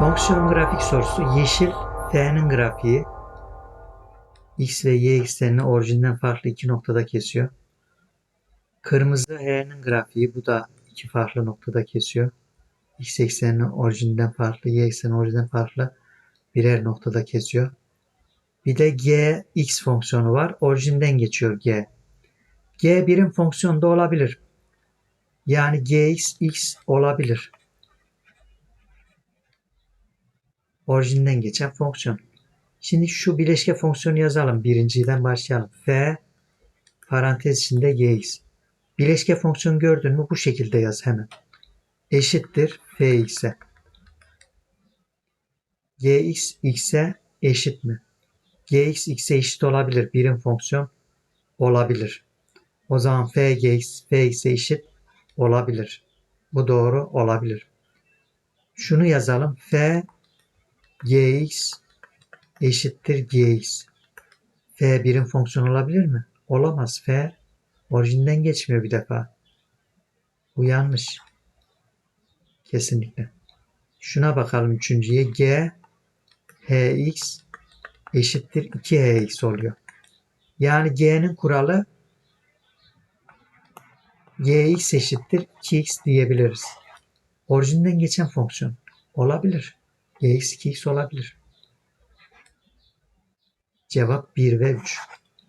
Fonksiyon grafik sorusu. Yeşil f'nin grafiği x ve y eksenini orijinden farklı iki noktada kesiyor. Kırmızı h'nin grafiği bu da iki farklı noktada kesiyor. x eksenini orijinden farklı, y eksenini orijinden farklı birer noktada kesiyor. Bir de g x fonksiyonu var. Orijinden geçiyor g. g birim fonksiyonda olabilir. Yani gx x olabilir. Orijinden geçen fonksiyon. Şimdi şu bileşke fonksiyonu yazalım. Birinciden başlayalım. f parantez içinde gx. Bileşke fonksiyonu gördün mü bu şekilde yaz hemen. Eşittir fx'e. gx x'e eşit mi? gx x'e eşit olabilir. Birim fonksiyon olabilir. O zaman f gx fx'e eşit olabilir. Bu doğru olabilir. Şunu yazalım. f gx eşittir gx. f birim fonksiyon olabilir mi? Olamaz. f orijinden geçmiyor bir defa. Bu yanlış. Kesinlikle. Şuna bakalım üçüncüye. g hx eşittir 2hx oluyor. Yani g'nin kuralı gx eşittir 2x diyebiliriz. Orijinden geçen fonksiyon olabilir. Gx 2x olabilir. Cevap 1 ve 3.